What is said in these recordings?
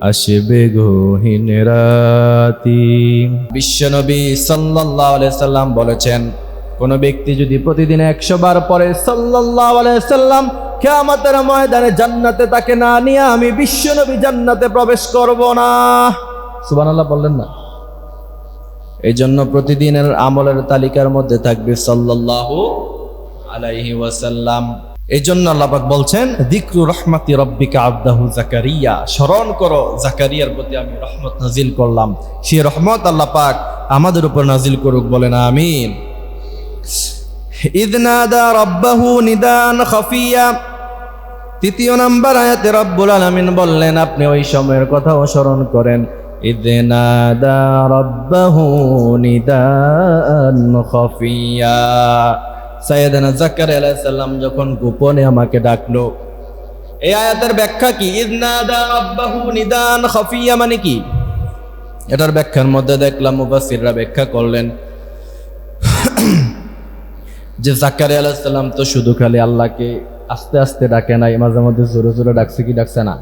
আসবে গহীন রাতি। বিশ্বনবী সাল্লাল্লাহু আলাইহি সাল্লাম বলেছেন, কোন ব্যক্তি যদি প্রতিদিন একশো বার পরে সাল্লাল্লাহু আলাইহি সাল্লাম, কিয়ামতের ময়দানে জান্নাতে তাকে না নিয়ে আমি বিশ্বনবী জান্নাতে প্রবেশ করব না। সুবহানাল্লাহ বললেন না। এই জন্য প্রতিদিনের আমলের তালিকার মধ্যে থাকবে সাল্লাল্লাহু আলাইহি ওয়াসাল্লাম। এই জন্য আল্লাপাক বলছেন দিক্রু রহমাতি রব্বিকা আব্দাহু জাকারিয়া স্মরণ করো জাকারিয়ার প্রতি আমি রহমত নাজিল করলাম। সে রহমত আল্লাহ পাক আমাদের উপর নাজিল করুক বলেন, আমিন। ইদনাদা রব্বাহু নিদান খফিয়া। তৃতীয় নাম্বার আয়াতে রব্বুল আলামিন বললেন, আপনি ওই সময়ের কথাও স্মরণ করেন। ইদনাদা রব্বাহু নিদান খফিয়া। সাইয়েদানা জাকারিয়া আলাইহিস সালাম যখন গোপনে আমাকে ডাকলো, এই আয়াতের ব্যাখ্যা কি? ইদনাদা রব্বাহু নিদান খফিয়া মানে কি? এটার ব্যাখ্যার মধ্যে দেখলাম মুফাসসিররা ব্যাখ্যা করলেন যে জাকারিয়া আলাইহিস সালাম তো শুধু খালি আল্লাহকে আস্তে আস্তে ডাকে নাই, মাঝে মধ্যে জোরে জোরে ডাকছে কি ডাকছে না?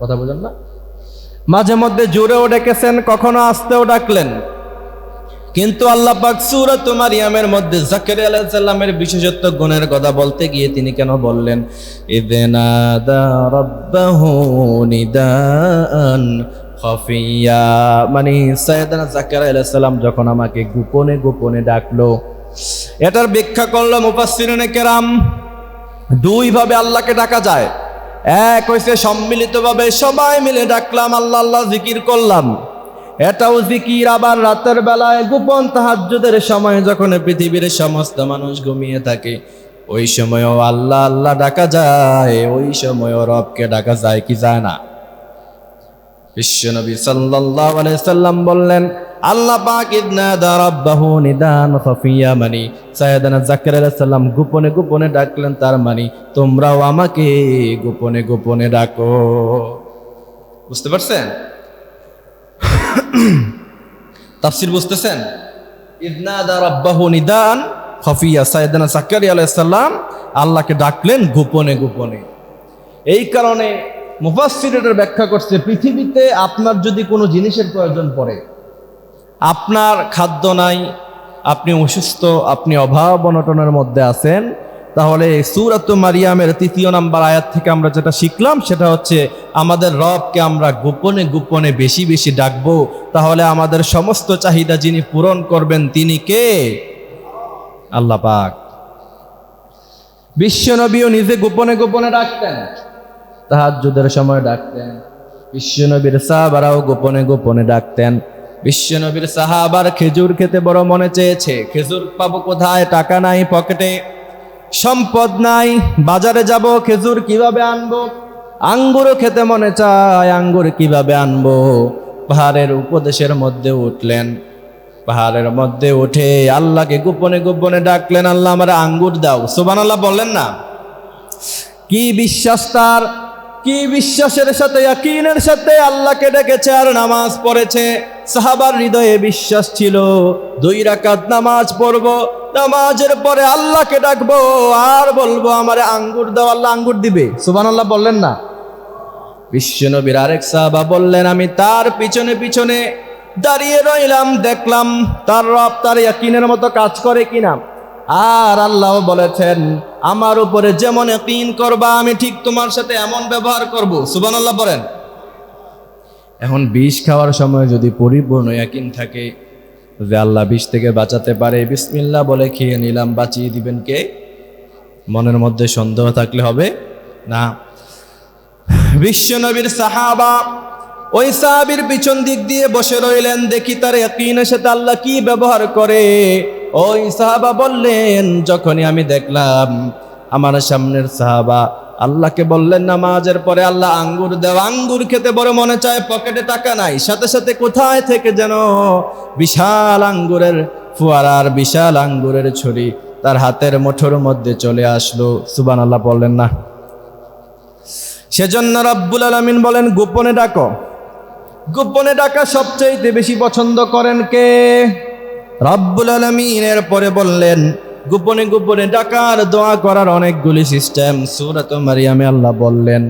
কথা বুঝেন না? মাঝে মধ্যে জোরেও ডেকেছেন, কখনো আস্তেও ডাকলেন। কিন্তু আল্লাহ পাক সূরাত মারিয়ামের মধ্যে জাকারিয়া আলাইহিস সালামের বিশেষত্ব গুণের কথা বলতে গিয়ে তিনি কেন বললেন? ইদনাদা রাব্বাহু নিদান খফিয়া। মানে সাইয়েদানা জাকারিয়া আলাইহিস সালাম যখন আমাকে গোপনে গোপনে ডাকলো, এটার ব্যাখ্যা করল মুফাসসিরিনে কেরাম দুই ভাবে আল্লাহকে ডাকা যায়। এক হইছে সম্মিলিতভাবে সবাই মিলে ডাকলাম, আল্লাহ আল্লাহ জিকির করলাম। এটাও জিকির আবার রাতের বেলায় গোপন তাহাজ্জুদের সময় যখন পৃথিবীর সমস্ত মানুষ ঘুমিয়ে থাকে, ওই সময়ও আল্লাহ আল্লাহ ডাকা যায়, ওই সময়ও রবকে ডাকা যায় কি যায় না। বিশ্বনবী সাল্লাল্লাহু আলাইহি সাল্লাম বললেন, আল্লাহ পাক ইদনাদা রাব্বাহু নিদান খাফিয়া মানি। সাইয়েদানা জাকারিয়া আলাইহিস সালাম গোপনে গোপনে ডাকলেন, তার মানে তোমরাও আমাকে গোপনে গোপনে ডাকো। বুঝতে পারছেন? তাফসির বুঝতেছেন? ইদনাদা রাব্বাহু নিদান খাফিয়া। সাইয়েদানা জাকারিয়া আলাইহিস সালাম আল্লাহকে ডাকলেন গোপনে গোপনে। এই কারণে মুফাসসিরের ব্যাখ্যা করছে, পৃথিবীতে আপনার যদি কোনো জিনিসের প্রয়োজন পড়ে, আপনার খাদ্য নাই, আপনি অসুস্থ, আপনি অভাব অনটনের মধ্যে আছেন তাহলে সুরাত মারিয়ামের তৃতীয় নাম্বার আয়াত থেকে আমরা যেটা শিখলাম, সেটা হচ্ছে আমাদের রবকে আমরা গোপনে গোপনে বেশি বেশি ডাকবো। তাহলে আমাদের সমস্ত চাহিদা যিনি পূরণ করবেন, তিনি কে? আল্লাহ পাক। বিশ্বনবীও নিজে গোপনে গোপনে ডাকতেন, তাহাজ্জুদের সময় ডাকতেন। বিশ্বনবীর সাহাবারাও গোপনে গোপনে ডাকতেন। বিশ্বনবীর সাহাবার খেজুর খেতে বড় মনে চেয়েছে, খেজুর পাবো কোথায়, টাকা নাই পকেটে। সম্পদ নাই, বাজারে যাব, খেজুর কীভাবে আনব? আঙ্গুরও খেতে মনে চায়, আঙ্গুর কীভাবে আনব? পাহাড়ের উপদেশের মধ্যে উঠলেন। পাহাড়ের মধ্যে উঠে আল্লাহকে গোপনে গোপনে ডাকলেন, আল্লাহ আমার আঙ্গুর দাও। সুবান আল্লাহ বললেন না? কি বিশ্বাস তার? কি বিশ্বাসের সাথে, ইয়াকিনের সাথে আল্লাহকে ডেকেছে আর নামাজ পড়েছে? সাহাবার হৃদয়ে বিশ্বাস ছিল, দুই রাকাত নামাজ পড়ব নামাজের পরে আল্লাহকে ডাকবো, আর বলব, আমার আঙ্গুর দাও, আল্লাহ আঙ্গুর দিবে। সুবান আল্লাহ বললেন না। বিশ্বনবীর আরেক সাহাবা বললেন, আমি তার পিছনে পিছনে দাঁড়িয়ে রইলাম, দেখলাম তার রব তার ইয়াকিনের মতো কাজ করে কিনা। আর আল্লাহ বলেছেন, আমার উপরে যেমন ইয়াকিন করবা, আমি ঠিক তোমার সাথে এমন ব্যবহার করব। সুবহানাল্লাহ বলেন। এখন বিষ খাওয়ার সময় যদি পরিপূর্ণ ইয়াকিন থাকে যে আল্লাহ বিষ থেকে বাঁচাতে পারে, বিসমিল্লাহ বলে খেয়ে নিলাম, বাঁচিয়ে দিবেন কে? মনের মধ্যে সন্দেহ থাকলে হবে না। বিশ্বনবীর সাহাবা ওই সাহাবির পিছন দিক দিয়ে বসে রইলেন, দেখি তার ইয়াকিনের সাথে আল্লাহ কি ব্যবহার করে। ওই সাহাবা বললেন, যখনই আমি দেখলাম আমার সামনের সাহাবা আল্লাহকে বললেন, নামাজের পরে আল্লাহ আঙ্গুর দেওয়া আঙ্গুর খেতে বড় মনে চায়, পকেটে টাকা নাই। সাথে সাথে কোথায় থেকে যেন বিশাল আঙ্গুরের ফুয়ারার বিশাল আঙ্গুরের ছড়ি তার হাতের মুঠোর মধ্যে চলে আসলো। সুবান আল্লাহ বললেন, না। সেজন্য রব্বুল আলমিন বলেন, গোপনে ডাকো। গোপনে ডাকা সবচাইতে বেশি পছন্দ করেন কে? রব্বুল আলমিনের পরে বললেন গোপনে গোপনে ডাকার দোয়া করার অনেকগুলি সিস্টেম সুরাত মারিয়ামে আল্লাহ বললেন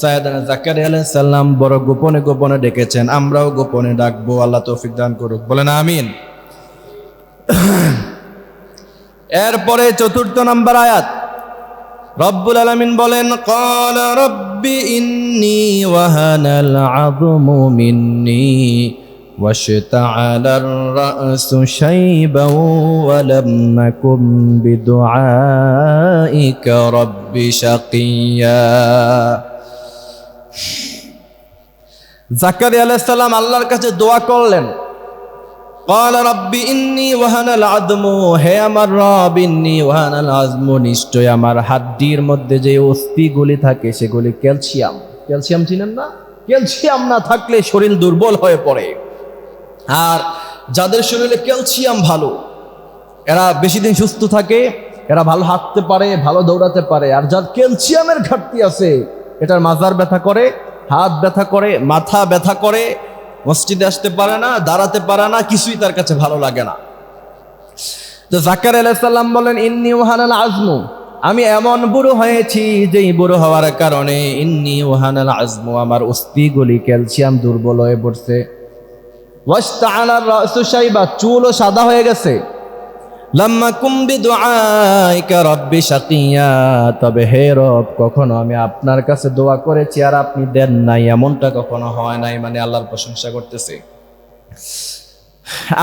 সায়দানা জাকারি আলাইহিস সালাম বড় গোপনে গোপনে ডেকেছেন আমরাও গোপনে ডাকবো আল্লাহ তৌফিক দান করুক বলেন আমিন এরপরে চতুর্থ নম্বর আয়াত রব্বুল আলমিন বলেন قال رب إني وهن العظم مني واشتعل الرأس شيبا ولم نكن بدعائك رب شقيا জাকারিয়া আলাইহিস সালাম আল্লাহর কাছে দোয়া করলেন قال ربي إني وهن العظم হে আমার রব ইন্নি ওয়াহান আল আজম নিশ্চয় আমার হাড্ডির মধ্যে যে অস্থিগুলি থাকে সেগুলি ক্যালসিয়াম ক্যালসিয়াম চিনেন না ক্যালসিয়াম না থাকলে শরীর দুর্বল হয়ে পড়ে আর যাদের শরীরে ক্যালসিয়াম ভালো, এরা বেশি দিন সুস্থ থাকে, এরা ভালো হাঁটতে পারে, ভালো দৌড়াতে পারে। আর যার ক্যালসিয়ামের ঘাটতি আছে, এটার মাজার ব্যথা করে, হাত ব্যথা করে, মাথা ব্যথা করে, মসজিদে আসতে পারে না, দাঁড়াতে পারে না, কিছুই তার কাছে ভালো লাগে না। তো জাকার আলাইসাল্লাম বলেন, ইন্নি ওহানাল আজমু। আমি এমন বুড়ো হয়েছি, যেই বুড়ো হওয়ার কারণে, ইন্নি ওহানাল আজমু, আমার অস্থিগুলি ক্যালসিয়াম দুর্বল হয়ে পড়ছে। ওয়াস্তাআলার রাসু শাইবা, চুলও সাদা হয়ে গেছে। লাম্মা কুম্বি দুআইকা রব্বি শাকিয়া, তবে হে রব, কখনো আমি আপনার কাছে দোয়া করেছি আর আপনি দেন নাই, এমনটা কখনো হয় নাই মানে আল্লাহর প্রশংসা করতেছে।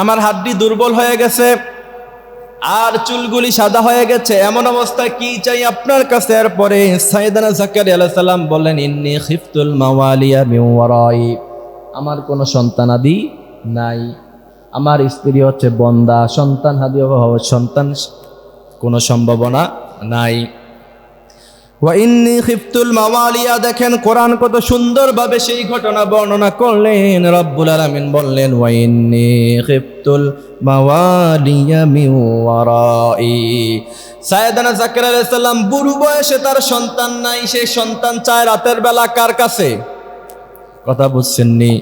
আমার হাড্ডি দুর্বল হয়ে গেছে, আর চুলগুলি সাদা হয়ে গেছে, এমন অবস্থায় কি চাই আপনার কাছে? এরপরে সাইদানা জাকারি আলাইহিস সালাম বললেন, ইন্নি খিফতুল মাওয়ালিয়া মিন ওয়ারাই। আমার কোনো সন্তানাদি নাই। আমার স্ত্রী হচ্ছে বন্দা, সন্তান হাদি হওয়ার সন্তান, কোনো সম্ভাবনা নাই। ওয়া ইন্নি খিফতুল মাওয়ালিয়া, দেখেন কোরআন কত সুন্দরভাবে সেই ঘটনা বর্ণনা করলেন, রব্বুল আলামিন বললেন, ওয়া ইন্নি খিফতুল মাওয়ালিয়া মিন ওয়ারাই। সাইয়েদানা জাকির আলাইহিস সালাম, বুড়ো বয়সে তার সন্তান নাই, সেই সন্তান চায় রাতের বেলা কার কাছে? কথা বুঝছেননি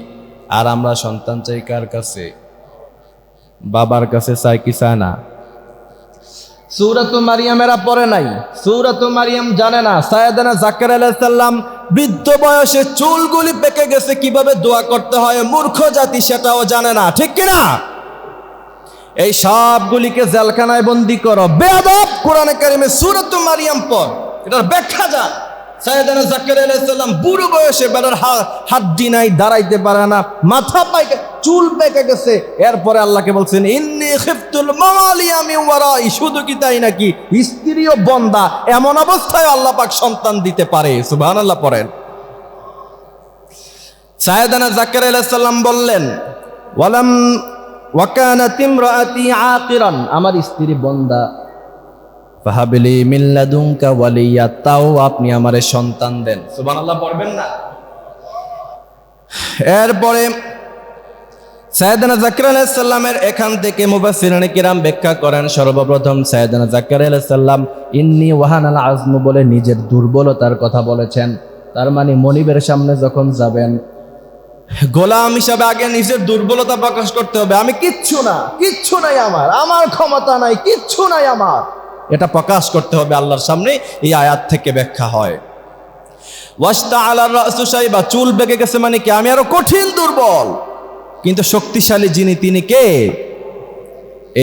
আর আমরা সন্তান চাই কার কাছে? বাবার কাছে চাই কি চায় না? সুরাত মারিয়ামেরা পড়ে নাই। সুরাত মারিয়াম জানে না। সায়দানা জাকের আলাইসাল্লাম বৃদ্ধ বয়সে চুলগুলি পেকে গেছে, কীভাবে দোয়া করতে হয়, মূর্খ জাতি সেটাও জানে না। ঠিক কিনা? এই সবগুলিকে জেলখানায় বন্দি করো। বেয়াদব কোরআনে কারিমে সুরাত মারিয়াম পর এটার ব্যাখ্যা যা। সাইয়েদানা জাকারিয়া আলাইহিস সালাম বুড়ো বয়সে বেটার হাড্ডি নাই, দাঁড়াইতে পারে না, মাথা পাইকে, চুল পেকে গেছে। এরপরে আল্লাহকে বলছেন, ইন্নি খিফতুল মাওয়ালিয়া মিন ওয়ারাই, শুধু কি তাই নাকি? স্ত্রী ও বন্দা, এমন অবস্থায় আল্লাহ পাক সন্তান দিতে পারে। সুবহানাল্লাহ পড়েন। সাইয়েদানা জাকারিয়া আলাইহিস সালাম বললেন, ওয়ালাম ওয়াকানাত ইমরাআতি আকিরান। আমার স্ত্রী বন্দা ফাহাবিলি মিল্লাদুনকা ওয়ালিয়া তাও আপনি আমারে সন্তান দেন। সুবহানাল্লাহ পড়বেন না? এরপরে সাইয়েদানা জাকির আলাইহিস সালামের এখান থেকে মুফাসসিরিন কিরাম ব্যাখ্যা করেন সর্বপ্রথম সাইয়েদানা জাকির আলাইহিস সালাম ইন্নি ওয়াহানাল আজমু বলে নিজের দুর্বলতার কথা বলেছেন। তার মানে মনিবের সামনে যখন যাবেন গোলাম হিসাবে আগে নিজের দুর্বলতা প্রকাশ করতে হবে। আমি কিচ্ছু না কিচ্ছু নাই আমার আমার ক্ষমতা নাই কিচ্ছু নাই আমার। এটা প্রকাশ করতে হবে আল্লাহর সামনে, এই আয়াত থেকে ব্যাখ্যা হয়। ওয়াস্তা আলার রাসুসাই বা চুল বেঁকে গেছে মানে কি আমি আরও কঠিন দুর্বল? কিন্তু শক্তিশালী যিনি, তিনি কে?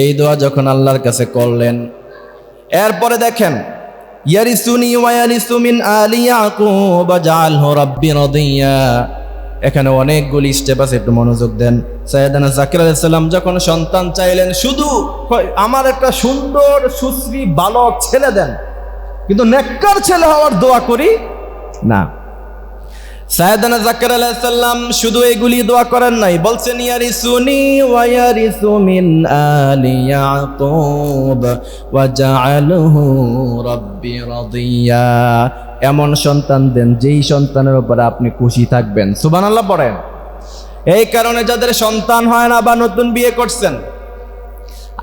এই দোয়া যখন আল্লাহর কাছে করলেন, এরপরে দেখেন, ইয়ারিসুনি ওয়ায়ারিসু মিন আলি ইয়াকুব, জাআলহু রাব্বি রাদিয়া। এখানে অনেকগুলি স্টেপ আছে, একটু মনোযোগ দেন। সৈয়দানা জাকির আলাইসাল্লাম যখন সন্তান চাইলেন, শুধু আমার একটা সুন্দর, সুশ্রী বালক ছেলে দেন, কিন্তু নেককার ছেলে হওয়ার দোয়া করি? না। সায়দানা জাকার আলাইসাল্লাম শুধু এগুলি দোয়া করেন নাই, বলছেন, ইয়ারিসুনি ওয়ারিসু মিন আলি ইয়াকুব ওয়াজআলহু রাব্বি রাদিয়া। এমন সন্তান দেন যেই সন্তানের উপরে আপনি খুশি থাকবেন। সুবহানাল্লাহ পড়েন। এই কারণে যাদের সন্তান হয় না বা নতুন বিয়ে করছেন,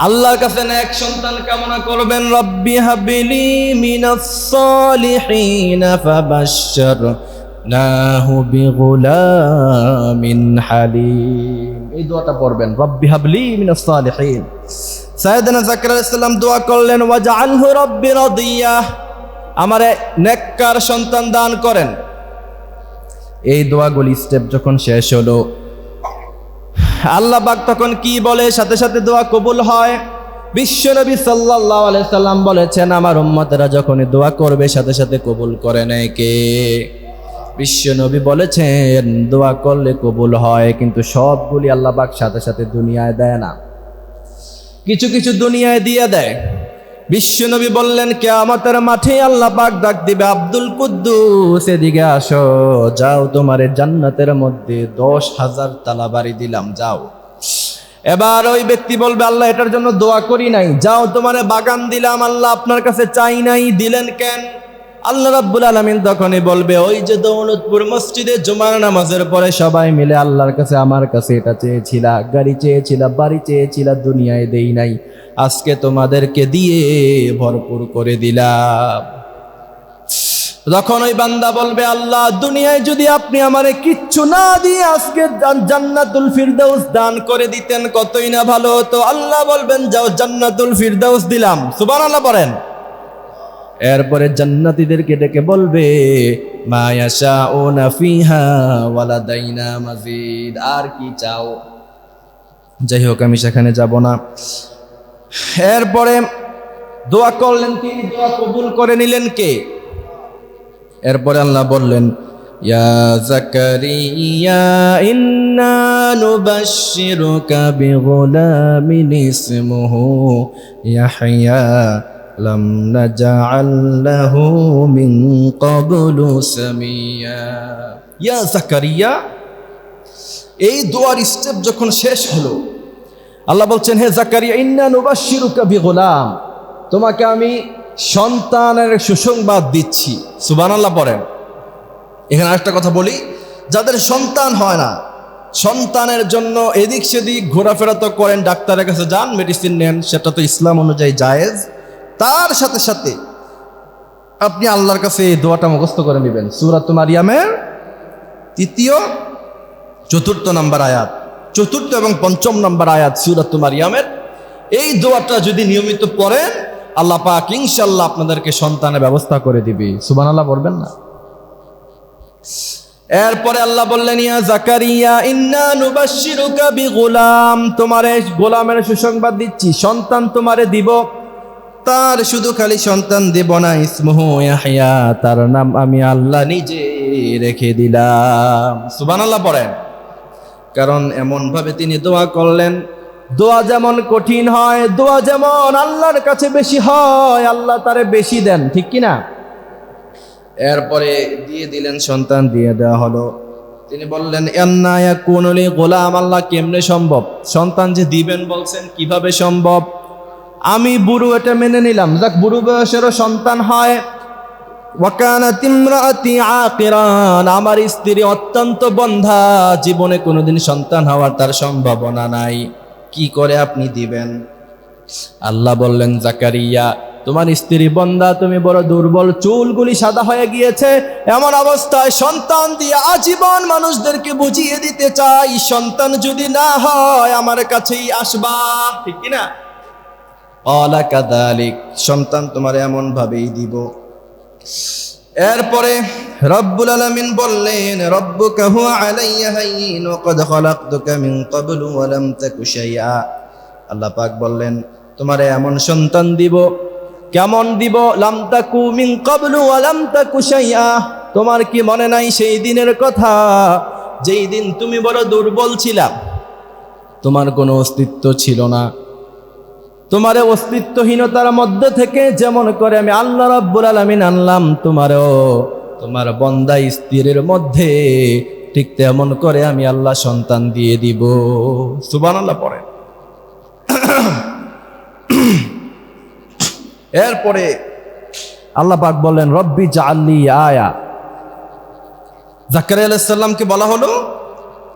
আল্লাহর কাছে এক সন্তান কামনা করবেন, রব্বি হাবিলি মিনাস সালিহিন ফাবাশশার নাহু বিগুলামিন হালিম। এই দোয়াটা পড়বেন, রব্বি হাবলি মিনাস সালিহিন। সাইয়েদনা জাকারিয়া আলাইহিস সালাম দোয়া করলেন, ওয়াজআলহু রব্বি রাদিয়া। আমারে নেককার সন্তান দান করেন। এই দোয়াগুলি স্টেপ যখন শেষ হলো আল্লাহ পাক তখন কি বলে? সাথে সাথে দোয়া কবুল হয়। বিশ্বনবী সাল্লাল্লাহু আলাইহি সাল্লাম বলেছেন, আমার উম্মতেরা যখন দোয়া করবে, সাথে সাথে কবুল করে নেয় কে? বিশ্বনবী বলেছেন, দোয়া করলে কবুল হয়, কিন্তু সবগুলি আল্লাহ পাক সাথে সাথে দুনিয়ায় দেয় না। কিছু কিছু দুনিয়ায় দিয়ে দেয়। বিশ্বনবী বললেন কে কেয়ামতের মাঠে আল্লাহ পাক ডাক দিবে, আব্দুল কুদ্দুস, এদিকে আসো, যাও তোমার জান্নাতের মধ্যে দশ হাজার তালা বাড়ি দিলাম, যাও। এবার ওই ব্যক্তি বলবে, আল্লাহ, এটার জন্য দোয়া করি নাই, যাও তোমার বাগান দিলাম, আল্লাহ আপনার কাছে চাই নাই, দিলেন কেন? আল্লাহ রাব্বুল আলামিন তখনই বলবে, ওই যে দৌলতপুর মসজিদে জুমার নামাজের পরে সবাই মিলে আল্লাহর কাছে, আমার কাছে এটা চেয়েছিলা, গাড়ি চেয়েছিলা, বাড়ি চেয়েছিলা, দুনিয়ায় দেই নাই। আজকে তোমাদেরকে দিয়ে ভরপুর করে দিলাম। তখন ওই বান্দা বলবে, আল্লাহ, দুনিয়ায় যদি আপনি আমারে কিচ্ছু না দিয়ে আজকে জান্নাতুল ফিরদাউস দান করে দিতেন, কতই না ভালো হতো। আল্লাহ বলবেন, যাও, জান্নাতুল ফিরদাউস দিলাম। সুবহানাল্লাহ পড়েন এরপরে জান্নাতীদেরকে ডেকে বলবে মায়াশা ও নাফিহা ওয়ালাদাইনা মাজিদ আর কি চাও? যাই হোক, আমি সেখানে যাব না। এরপরে দোয়া করলেন তিনি দোয়া কবুল করে নিলেন কে? এরপরে আল্লাহ বললেন ইসমুহু ইয়াহইয়া লাম নাজআল লাহু মিন ক্বাবলু সামিয়া ইয়া জাকারিয়া এই দোয়ার স্টেপ যখন শেষ হলো, আল্লাহ বলছেন, হে জাকারিয়া, ইন্না নুবাশশিরুকা বিগুলাম, তোমাকে আমি সন্তানের সুসংবাদ দিচ্ছি। সুবহানাল্লাহ পড়েন। এখানে আরেকটা কথা বলি, যাদের সন্তান হয় না, সন্তানের জন্য এদিক সেদিক ঘোরাফেরা তো করেন, ডাক্তারের কাছে যান মেডিসিন নেন, সেটা তো ইসলাম অনুযায়ী জায়েজ। তার সাথে সাথে আপনি আল্লাহর কাছে এই দোয়াটা মুখস্থ করে নেবেন। সুরাত মারিয়ামের তৃতীয়, চতুর্থ নাম্বার আয়াত। চতুর্থ এবং পঞ্চম নাম্বার আয়াত সুরাত মারিয়ামের। এই দোয়াটা যদি নিয়মিত পড়েন, আল্লাহ পাক ইনশাল্লাহ আপনাদেরকে সন্তানের ব্যবস্থা করে দিবি। সুবান আল্লাহ বলবেন না? এরপরে আল্লাহ বললেন, ইয়া জাকারিয়া, ইন্না নুবাশশিরুকা বিগুলাম। তোমারে গোলামের সুসংবাদ দিচ্ছি, সন্তান তোমারে দিব। তার শুধু খালি সন্তান দেব না, ইসমুহু ইয়াহইয়া তার নাম আমি আল্লাহ নিজে রেখে দিলাম। সুবহানাল্লাহ পড়েন। কারণ এমন ভাবে তিনি দোয়া করলেন, দোয়া যেমন কঠিন হয়, দোয়া যেমন আল্লাহর কাছে বেশি হয়, আল্লাহ তারে বেশি দেন, ঠিক কি না এরপরে দিয়ে দিলেন, সন্তান দিয়ে দেওয়া হলো। তিনি বললেন এন্নায়া কোনলি গোলাম, আল্লাহ কেমনে সম্ভব? সন্তান যে দিবেন বলছেন, কীভাবে সম্ভব? আমি বুড়ো এটা মেনে নিলাম। যাক, বুড়ো বয়সেরও সন্তান হয়। আমার স্ত্রী অত্যন্ত বন্ধা। জীবনে কোনোদিন সন্তান হওয়ার তার সম্ভাবনা নাই। কি করে আপনি দিবেন? আল্লাহ বললেন, জাকারিয়া, তোমার স্ত্রী বন্ধা, তুমি বড় দুর্বল, চুলগুলি সাদা হয়ে গিয়েছে। এমন অবস্থায় সন্তান দিয়ে আজীবন মানুষদেরকে বুঝিয়ে দিতে চাই, সন্তান যদি না হয় আমার কাছেই আসবা। ঠিক কিনা? অলা কাদালিক, সন্তান তোমার এমন ভাবেই দিব। এরপরে রব্বুল আলামিন বললেন, রব্বুকা হুয়া আলাইয়া হাইয়িন ওয়া ক্বাদ খালাকতুকা মিন ক্বাবলু ওয়া লাম তাকু শাইআ। আল্লাহ পাক বললেন, তোমারে এমন সন্তান দিব, কেমন দিব? লাম তাকু মিন ক্বাবলু ওয়া লাম তাকু শাইআ। তোমার কি মনে নাই সেই দিনের কথা? যেই দিন তুমি বড় দুর্বল ছিলা, তোমার কোনো অস্তিত্ব ছিল না। তোমার অস্তিত্বহীনতার মধ্যে থেকে যেমন করে আমি আল্লাহ রাব্বুল আলামিন আনলাম, তোমারও তোমার বন্দা স্ত্রীর মধ্যে ঠিক তেমন করে আমি আল্লাহ সন্তান দিয়ে দিব। সুবান আল্লাহ পরে। এরপরে আল্লাহ পাক বললেন, রব্বি জাল্লি আয়া। জাকারিয়া আলাইসাল্লামকে বলা হলো,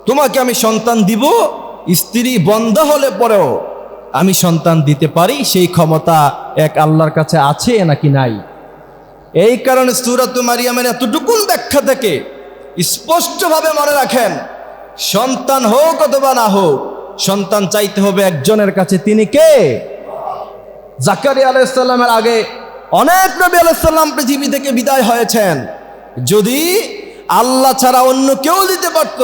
তোমাকে আমি সন্তান দিব, স্ত্রী বন্ধ হলে পরেও আমি সন্তান দিতে পারি? সেই ক্ষমতা এক আল্লাহর কাছে আছে নাকি নাই? এই কারণে সুরাত মারিয়ামের এতটুকুন ব্যাখ্যা থেকে স্পষ্টভাবে মনে রাখেন, সন্তান হোক অথবা না হোক, সন্তান চাইতে হবে একজনের কাছে। তিনি কে? জাকারিয়া আলাইসাল্লামের আগে অনেক নবী আলাইসাল্লাম পৃথিবী থেকে বিদায় হয়েছেন। যদি আল্লাহ ছাড়া অন্য কেউ দিতে পারত,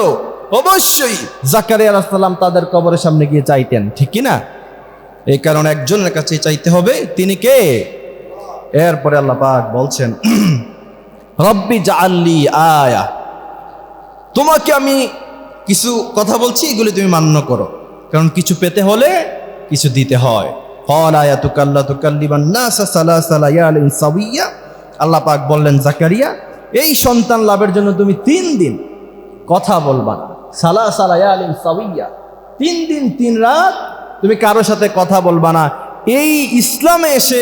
অবশ্যই জাকারিয়া আলাইসাল্লাম তাদের কবরের সামনে গিয়ে চাইতেন, ঠিক না? এই কারণে একজনের কাছে চাইতে হবে, তিনি কে? এরপরে আল্লাহ পাক বলছেন, রব্বি জাল্লি আয়া। তোমাকে আমি কিছু কথা বলছি, এগুলি তুমি মান্য করো। কারণ কিছু পেতে হলে কিছু দিতে হয়। ফল আয়া তুকাল্লা বা না সালা আলিম সাবিয়া আল্লাহ পাক বললেন, জাকারিয়া, এই সন্তান লাভের জন্য তুমি তিন দিন কথা বলবা। সালা সালাইয়া আলিম সাবিয়া তিন দিন, তিন রাত তুমি কারও সাথে কথা বলবা না। এই ইসলামে এসে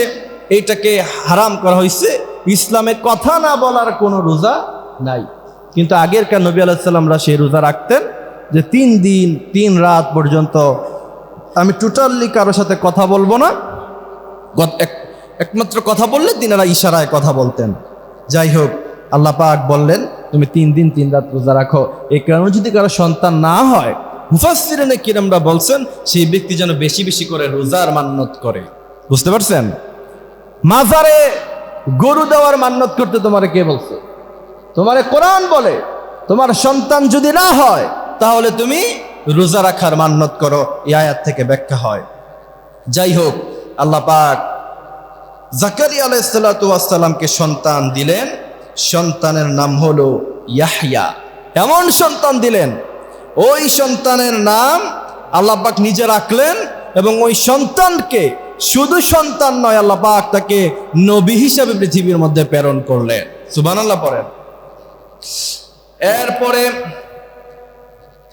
এইটাকে হারাম করা হয়েছে। ইসলামে কথা না বলার কোনো রোজা নাই। কিন্তু আগেরকার নবী আলাইসাল্লামরা সেই রোজা রাখতেন যে তিন দিন, তিন রাত পর্যন্ত আমি টোটালি কারোর সাথে কথা বলব না। একমাত্র কথা বললে তিনারা ইশারায় কথা বলতেন। যাই হোক, আল্লাহ পাক বললেন, তুমি তিন দিন, তিন রাত রোজা রাখো। এই কারণে যদি কারও সন্তান না হয় মুফাসসিরিনে কিরামরা বলছেন, সেই ব্যক্তি যেন বেশি বেশি করে রোজার মান্নত করে। বুঝতে পারছেন? মাজারে গরু দেওয়ার মান্নত করতে তোমারে কে বলছে? তোমারে কোরআন বলে, তোমার সন্তান যদি না হয়, তাহলে তুমি রোজা রাখার মান্নত করো, এই আয়াত থেকে ব্যাখ্যা হয়। যাই হোক, আল্লাহ পাক জাকারি আলাইসাল্লাতামকে সন্তান দিলেন। সন্তানের নাম হলো ইয়াহইয়া। এমন সন্তান দিলেন ওই সন্তানের নাম আল্লাহ পাক নিজে রাখলেন এবং ওই সন্তানকে শুধু সন্তান নয় আল্লাহ পাক তাকে নবী হিসাবে পৃথিবীর মধ্যে প্রেরণ করলেন। সুবান আল্লাহ পড়েন। এরপরে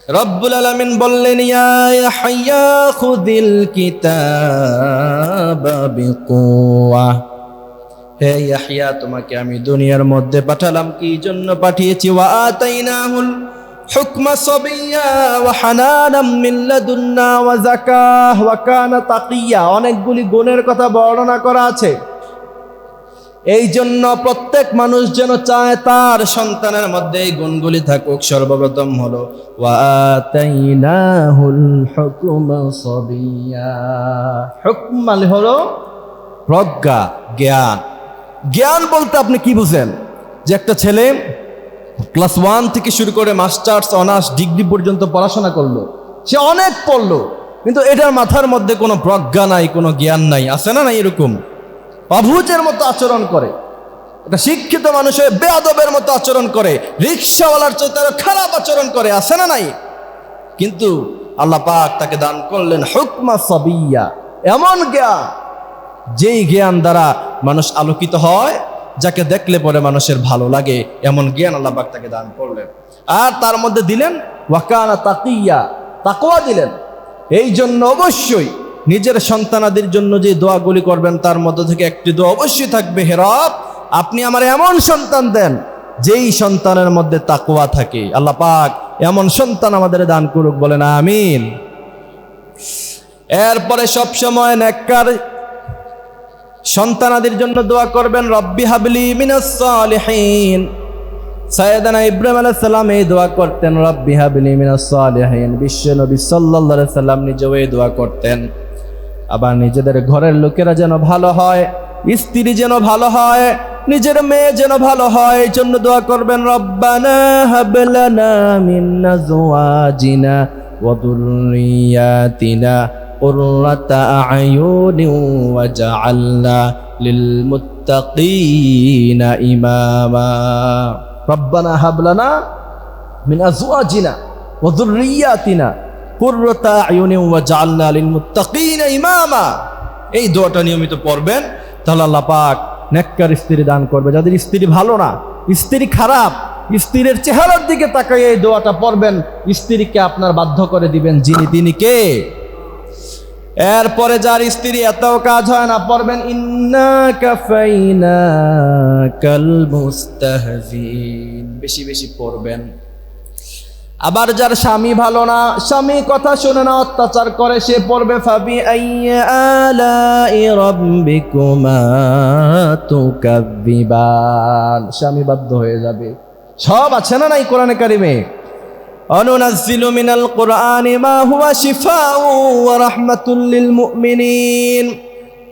রব্বুল আলামিন বললেন, ইয়া ইয়াহইয়া খুদিল হে ইয়াহইয়া, তোমাকে আমি দুনিয়ার মধ্যে পাঠালাম। কি জন্য পাঠিয়েছি? ওয়া আতাইনাহুল হানানাম মিন লাদুন্না ওয়া যাকাহ ওয়া কানা তাকিয়া। অনেকগুলি গুণের কথা বর্ণনা করা আছে। এই জন্য প্রত্যেক মানুষ যেন চায় তার সন্তানের মধ্যে এই গুণগুলি থাকুক, সর্বপ্রথম হলো ওয়াতাইনাহুল হুকমা সাবিয়্যা হুকম মানে হলো প্রজ্ঞা, জ্ঞান। জ্ঞান বলতে আপনি কি বুঝেন? যে একটা ছেলে ক্লাস ওয়ান থেকে শুরু করে মাস্টার্স অনার্স ডিগ্রি পর্যন্ত পড়াশোনা করল। সে অনেক পড়ল, কিন্তু এটার মাথার মধ্যে কোনো প্রজ্ঞা নাই, কোনো জ্ঞান নাই। আছে না নাই এরকম? অভুজের মতো আচরণ করে। এটা শিক্ষিত মানুষের বেয়াদবের মতো আচরণ করে। রিক্সাওয়ালার চাইতে খারাপ আচরণ করে। আছে না নাই? কিন্তু আল্লাহ পাক তাকে দান করলেন হুকমা সবিয়া। এমন জ্ঞান, যেই জ্ঞান দ্বারা মানুষ আলোকিত হয় যাকে দেখলে পরে মানুষের ভালো লাগে, এমন জ্ঞান আল্লাহবাক তাকে দান করলেন। আর তার মধ্যে দিলেন, ওয়াকানা তাকিয়া তাকোয়া দিলেন। এই জন্য অবশ্যই নিজের সন্তানাদের জন্য যে দোয়াগুলি করবেন, তার মধ্য থেকে একটি দোয়া অবশ্যই থাকবে হেরব আপনি আমার এমন সন্তান দেন, যেই সন্তানের মধ্যে তাকোয়া থাকে। আল্লাহ পাক এমন সন্তান আমাদের দান করুক, বলেন আমিন। এরপরে সবসময় নেককার সন্তানাদের জন্য দোয়া করবেন, রব্বি হাবলি মিনাস সালিহিন। সাইয়েদানা ইব্রাহিম আলাহ সাল্লাম এই দোয়া করতেন, রব্বি হাবলি মিনাস সালিহিন। বিশ্ব নবী সাল্লাল্লাহু সাল্লাম নিজেও এই দোয়া করতেন। আবার নিজেদের ঘরের লোকেরা যেন ভালো হয়, স্ত্রী যেন ভালো হয়, নিজের মেয়ে যেন ভালো হয়, এই জন্য দোয়া করবেন, রব্বানা হাবলানা মিন আজওয়াজিনা ওয়া যুররিয়াতিনা قرة أعين وجعلنا للمتقين إماما ربنا هب لنا من أزواجنا وذرياتنا قرة أعين وجعلنا للمتقين إماما এই দোয়াটা নিয়মিত পড়বেন তাহলে আল্লাহ পাক নেককার স্ত্রী দান করবে যাদের স্ত্রী ভালো না স্ত্রী খারাপ স্ত্রীর চেহারার দিকে তাকাই এই দোয়াটা পড়বেন স্ত্রীকে আপনার বাধ্য করে দিবেন যিনি তিনি কে এরপরে যার স্ত্রী এতও কাজ হয় না, পড়বেন, ইন্না কাফাইনা কাল মুস্তাহজিন। বেশি বেশি পড়বেন। আবার যার স্বামী ভালো না, স্বামী কথা শুনে না, অত্যাচার করে, সে পড়বে, ফাবি স্বামী বাধ্য হয়ে যাবে। সব আছে না নাই কোরআনে কারিমে? অনুনাজ্জিলু মিনাল কোরআনি মা হুয়া শিফাউ ওয়া রাহমাতুল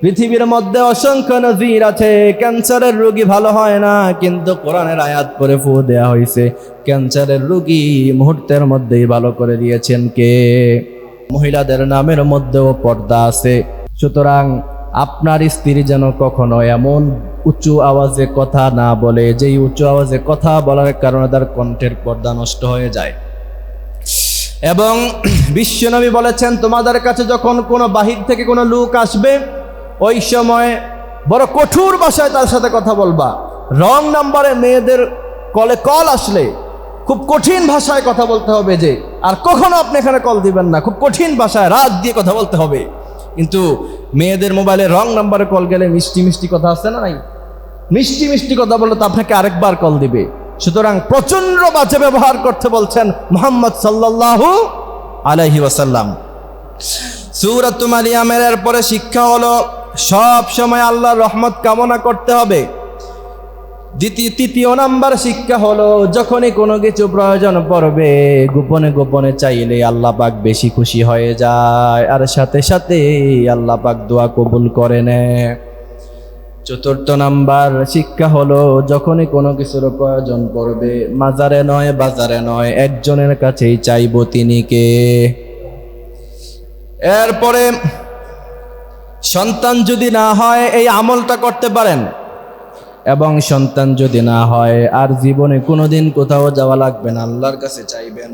পৃথিবীর মধ্যে অসংখ্য নজির আছে, ক্যান্সারের রোগী ভালো হয় না, কিন্তু কোরআনের আয়াত করে ফু দেয়া হয়েছে ক্যান্সারের রোগী মুহূর্তের মধ্যেই ভালো করে দিয়েছেন কে? মহিলাদের নামের মধ্যেও পর্দা আছে। সুতরাং আপনার স্ত্রী যেন কখনো এমন উঁচু আওয়াজে কথা না বলে, যেই উঁচু আওয়াজে কথা বলার কারণে তার কণ্ঠের পর্দা নষ্ট হয়ে যায়। এবং বিশ্বনবী বলেছেন, তোমাদের কাছে যখন কোনো বাহির থেকে কোনো লোক আসবে, ওই সময় বড় কঠোর ভাষায় তার সাথে কথা বলবা। রং নাম্বারে মেয়েদের কলে কল আসলে খুব কঠিন ভাষায় কথা বলতে হবে যে, আর কখনো আপনি এখানে কল দিবেন না। খুব কঠিন ভাষায় রাত দিয়ে কথা বলতে হবে। কিন্তু মেয়েদের মোবাইলে রং নাম্বারে কল গেলে মিষ্টি মিষ্টি কথা আছে না নাই? মিষ্টি মিষ্টি কথা বললে তো আপনাকে আরেকবার কল দিবে। সুতরাং প্রচণ্ড বাজে ব্যবহার করতে বলছেন মোহাম্মদ সাল্লাল্লাহু আলাইহি ওয়াসাল্লাম। সূরাত মারিয়ামের এরপরে শিক্ষা হলো, সব সময় আল্লাহর রহমত কামনা করতে হবে। দ্বিতীয় তৃতীয় নাম্বার শিক্ষা হলো, যখনই কোনো কিছু প্রয়োজন পড়বে, গোপনে গোপনে চাইলে আল্লাহ পাক বেশি খুশি হয়ে যায়। আর সাথে সাথে আল্লাহ পাক দোয়া কবুল করে নেয়। চতুর্থ নাম্বার শিক্ষা হলো, যখনই কোনো কিছুর প্রয়োজন পড়বে, মাজারে নয়, বাজারে নয়, একজনের কাছেই চাইব তিনি কে এরপরে, সন্তান যদি না হয়, এই আমলটা করতে পারেন। এবং সন্তান যদি না হয়, আর জীবনে কোনোদিন কোথাও যাওয়া লাগবে না, আল্লাহর কাছে চাইবেন।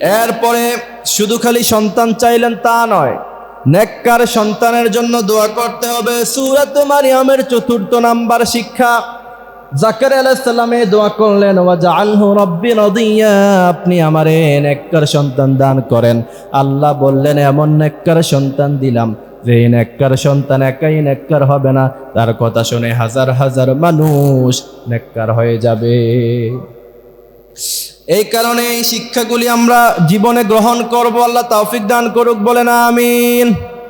এরপরে, শুধু খালি সন্তান চাইলেন তা নয় নেককার সন্তানের জন্য দোয়া করতে হবে। সুরাত মারিয়ামের চতুর্থ নাম্বার শিক্ষা। জাকার আলাইসাল্লামে দোয়া করলেন ওয়াজা আনহু রব্বি নদিয়া আপনি আমারে নেককার সন্তান দান করেন। আল্লাহ বললেন, এমন নেককার সন্তান দিলাম, যে নেককার সন্তান একাই নেককার হবে না। তার কথা শুনে হাজার হাজার মানুষ নেককার হয়ে যাবে। এই কারণে এই শিক্ষাগুলি আমরা জীবনে গ্রহণ করব, আল্লাহ তৌফিক দান করুক বলে না আমিন।